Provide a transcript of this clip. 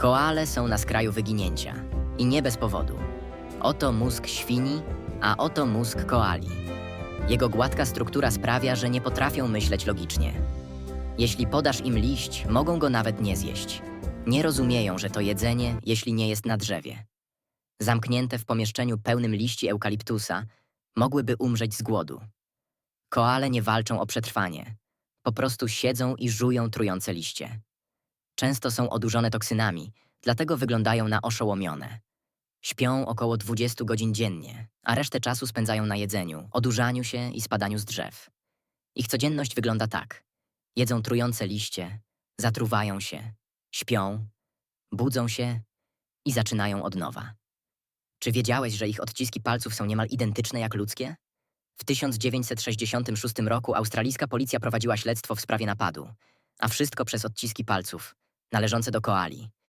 Koale są na skraju wyginięcia. I nie bez powodu. Oto mózg świni, a oto mózg koali. Jego gładka struktura sprawia, że nie potrafią myśleć logicznie. Jeśli podasz im liść, mogą go nawet nie zjeść. Nie rozumieją, że to jedzenie, jeśli nie jest na drzewie. Zamknięte w pomieszczeniu pełnym liści eukaliptusa, mogłyby umrzeć z głodu. Koale nie walczą o przetrwanie. Po prostu siedzą i żują trujące liście. Często są odurzone toksynami, dlatego wyglądają na oszołomione. Śpią około 20 godzin dziennie, a resztę czasu spędzają na jedzeniu, odurzaniu się i spadaniu z drzew. Ich codzienność wygląda tak. Jedzą trujące liście, zatruwają się, śpią, budzą się i zaczynają od nowa. Czy wiedziałeś, że ich odciski palców są niemal identyczne jak ludzkie? W 1966 roku australijska policja prowadziła śledztwo w sprawie napadu, a wszystko przez odciski palców, należące do koali.